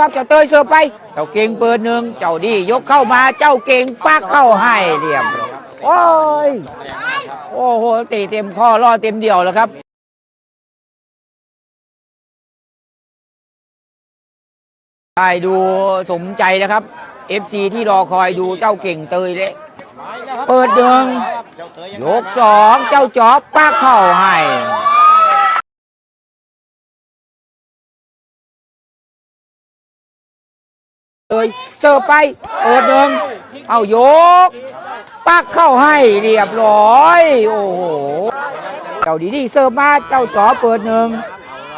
นะครับเจ้าเตยเสิร์ฟไป เจ้าเก่งเปิดหนึ่งเจ้าดียกเข้ามาเจ้าเก่งปักเข้าให้เรียบร้อยโอ้ยโอ้โหเตะเต็มข้อล่อเต็มเดี่ยวแล้วครับได้ดูสมใจนะครับ FC ที่รอคอยดูเจ้าเก่งเตยเลยเปิดหนึ่งยกสองเจ้าจอบปักเข้าให้ เอ้ยเสิร์ฟไปเปิดหนึ่งเอายก ปักเข้าให้เรียบร้อย โอ้โห เจ้าดีดีเสิร์ฟมาเจ้าจ๋อเปิดหนึ่ง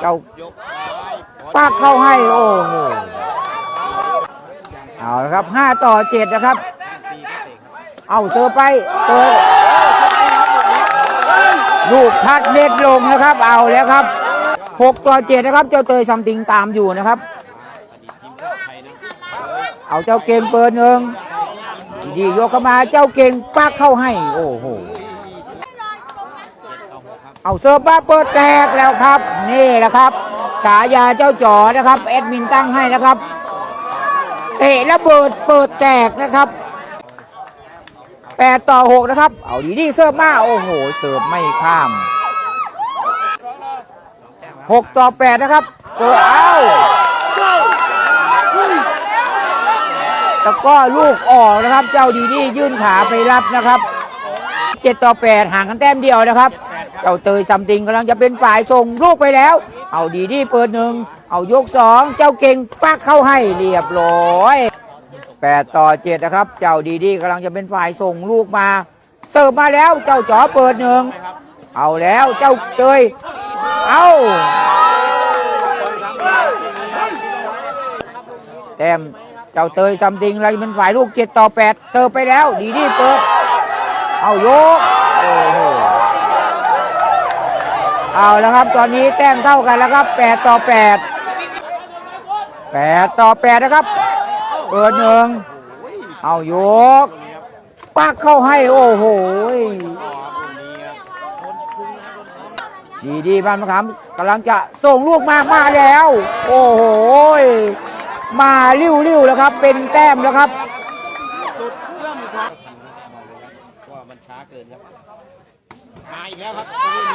เจ้าปักเข้าให้ โอ้โห เอาละครับห้าต่อเจ็ดนะครับ เอาเสิร์ฟไปเปิดลูกทัดเน็ตลงนะครับ เอาแล้วครับหกต่อเจ็ดนะครับ เจ้าเตยซัมติงตามอยู่นะครับ เอาเจ้าเก่งเปิดหนึ่งดีๆยกเข้ามาเจ้าเก่งปักเข้าให้ โอ้โหเอาเซิร์ฟบ้าเปิดแตกแล้วครับ นี่แหละครับฉายาเจ้าจ๋อนะครับแอดมินตั้งให้นะครับเตะระเบิดเปิดแตกนะครับแปดต่อหกนะครับ เอาดีๆเซิร์ฟมาโอ้โหเสิร์ฟไม่ข้ามหกต่อแปดนะครับเปิดเอา ตะกร้อลูกออกนะครับ เจ้าดีดียื่นขาไปรับนะครับเจ็ดต่อแปดห่างกันแต้มเดียวนะครับ เจ้าเตยซัมติงกำลังจะเป็นฝ่ายส่งลูกไปแล้ว เอาดีดีเปิดหนึ่งเอายกสองเจ้าเก่งปักเข้าให้เรียบร้อยแปดต่อเจ็ดนะครับ เจ้าดีดีกำลังจะเป็นฝ่ายส่งลูกมา เสิร์ฟมาแล้วเจ้าจ๋อเปิดหนึ่งเอาแล้วเจ้าเตยเอาแต้ม เจ้าเตยซัมติงอะไรเป็นฝ่ายลูกเจ็ดต่อแปดเสิร์ฟไปแล้ว ดีดีเปิด เอายกโอ้โหเอาแล้วครับ ตอนนี้แต้มเท่ากันแล้วครับแปดต่อแปดแปดต่อแปดนะครับ เปิดหนึ่งเอาโยกปักเข้าให้โอ้โหดีดีบ้านมะขามกำลังจะส่งลูกมามาแล้ว โอ้โห มาริ้วริ้วแล้วครับ เป็นแต้มแล้วครับว่ามันช้าเกินครับ มาอีกแล้วครับ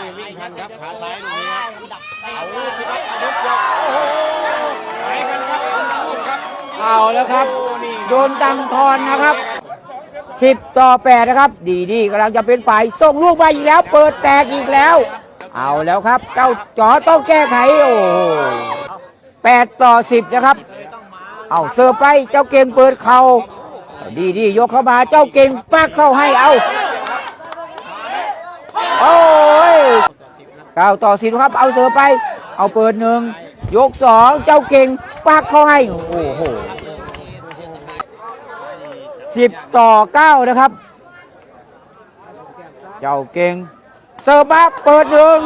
นี่วิ่งทันครับ ขาซ้ายตรงนี้ครับเอาสิครับอาวุธยกโอ้โหไปกันครับคุณพูดครับ เอาแล้วครับโอ้นี่โดนตังทอนนะครับสิบต่อแปดนะครับ ดีดีกำลังจะเป็นฝ่ายส่งลูกมาอีกแล้ว เปิดแตกอีกแล้ว เอาแล้วครับ เจ้าจ๋อต้องแก้ไข โอ้โหแปดต่อสิบนะครับ เอาเสิร์ฟไปเจ้าเก่งเปิดเขาดีดียกเข้ามาเจ้าเก่งปักเข้าให้เอาโอ้ยเก้าต่อสิบครับ เอาเสิร์ฟไป เอาเปิดหนึ่งยกสองเจ้าเก่งปักเข้าให้โอ้โหสิบต่อเก้านะครับ เจ้าเก่งเสิร์ฟมาเปิดหนึ่ง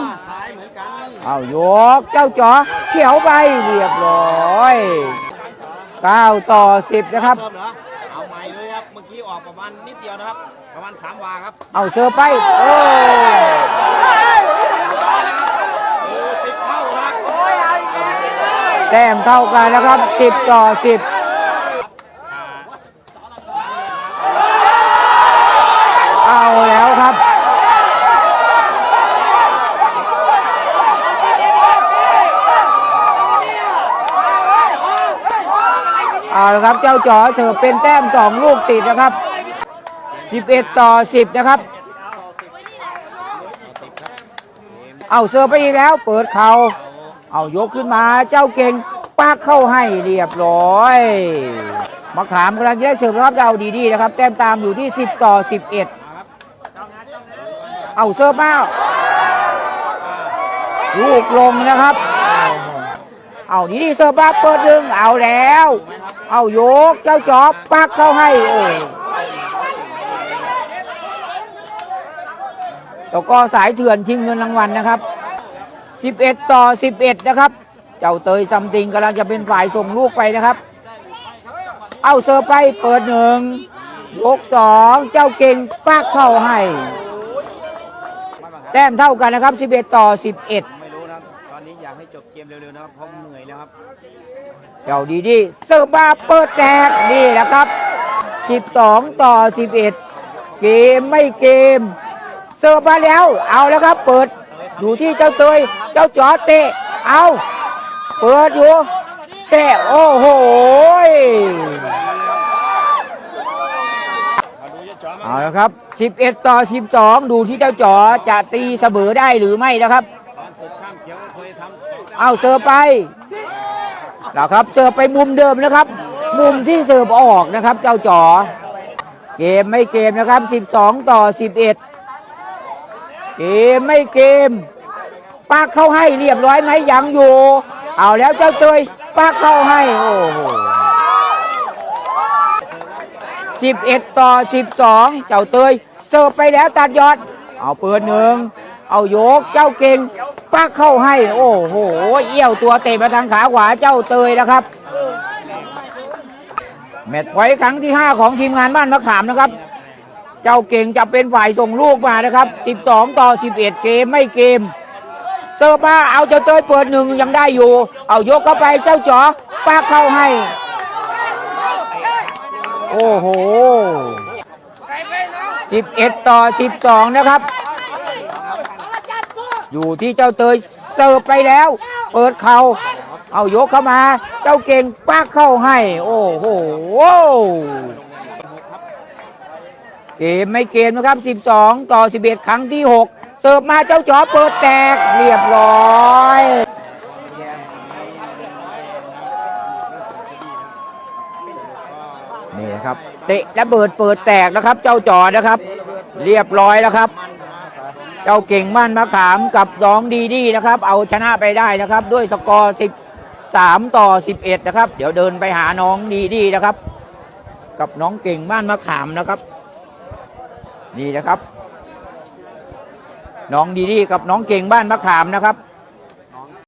เอายกเจ้าจ๋อเขียวไปเรียบร้อย เก้าต่อสิบนะครับ เสิร์ฟเหรอเอาใหม่เลยครับ เมื่อกี้ออกประมาณนิดเดียวนะครับ ประมาณสามวาครับเอาเสิร์ฟไป โอ้โอ้สิบเท่าครับ แต้มเท่ากันนะครับ 10 ต่อ 10 เอาแล้วครับ เอาละ ครับ เจ้าจ๋อเสิร์ฟเป็นแต้ม 2 ลูกติดนะครับ 11 ต่อ 10 นะครับ เอาเสิร์ฟไปอีกแล้ว เปิดเขาเอายกขึ้นมาเจ้าเก่งปักเข้าให้เรียบร้อยมะขามกำลังจะได้เสิร์ฟรับเราดีๆนะครับ แต้มตามอยู่ที่ 10 ต่อ 11 เอาเสิร์ฟมาลูกลงนะครับ เอาดีๆเสิร์ฟมาเปิดดึงเอาแล้ว เอายกเจ้าจอบปักเข้าให้โอ้ยแล้วก็สายเถื่อนชิงเงินรางวัลนะครับ 11 ต่อ 11 นะครับ เจ้าเตยซัมติงกำลังจะเป็นฝ่ายส่งลูกไปนะครับ เอาเซอร์ไปเปิดหนึ่งยกสองเจ้าเก่งปักเข้าให้ แต้มเท่ากันนะครับ 11 ต่อ 11 จบเกมเร็วๆนะครับเพราะเหนื่อยแล้วครับเจ้าดีดีเสิร์ฟมาเปิดแจกนี่แหละครับ 12 ต่อ 11 เกมไม่เกมเสิร์ฟมาแล้ว เอาแล้วครับ เปิดอยู่ที่เจ้าเตยเจ้าจอเตะเอาเปิดอยู่เตะโอ้โหยเอาแล้วครับ 11 ต่อ 12 ดูที่เจ้าจอจะตีเสมอได้หรือไม่นะครับ ตอนศึกข้ามเขียวเคยทำ เอาเสิร์ฟไปนะครับเสิร์ฟไปมุมเดิมนะครับ มุมที่เสิร์ฟออกนะครับ เจ้าจ๋อเกมไม่เกมนะครับ 12 ต่อ 11 เกมไม่เกมปากเข้าให้เรียบร้อยไหมยังอยู่ เอาแล้วเจ้าเตยปากเข้าให้โอ้โห11 ต่อ 12 เจ้าเตยเสิร์ฟไปแล้วตัดยอด เอาเปิดหนึ่ง เอาโยกเจ้าเก่งปักเข้าให้ โอ้โห เอี้ยวตัวเตะมาทางขาขวาเจ้าเตยนะครับ แมตช์พอยครั้งที่ 5 ของทีมงานบ้านมะขามนะครับ เจ้าเก่งจะเป็นฝ่ายส่งลูกมานะครับ 12 ต่อ 11 เกมไม่เกมเสิร์ฟมาเอาเจ้าเตยเปิดหนึ่งยังได้อยู่ เอายกเข้าไปเจ้าจ๋อปักเข้าให้ โอ้โห 11 ต่อ 12 นะครับ อยู่ที่เจ้าเตยเสิร์ฟไปแล้ว เปิดเขา เอายกเข้ามา เจ้าเก่งปักเข้าให้ โอ้โหเกมไม่เกมนะครับ 12 ต่อ 11 ครั้งที่ 6 เสิร์ฟมาเจ้าจอเปิดแตกเรียบร้อยนี่นะครับเตะและเบิดเปิดแตกนะครับ เจ้าจอนะครับ เรียบร้อยแล้วครับ เจ้าเก่งบ้านมะขามกับน้องดีดีนะครับ เอาชนะไปได้นะครับ ด้วยสกอร์13ต่อ11นะครับ เดี๋ยวเดินไปหาน้องดีดีนะครับ กับน้องเก่งบ้านมะขามนะครับ นี่นะครับ น้องดีดีกับน้องเก่งบ้านมะขามนะครับ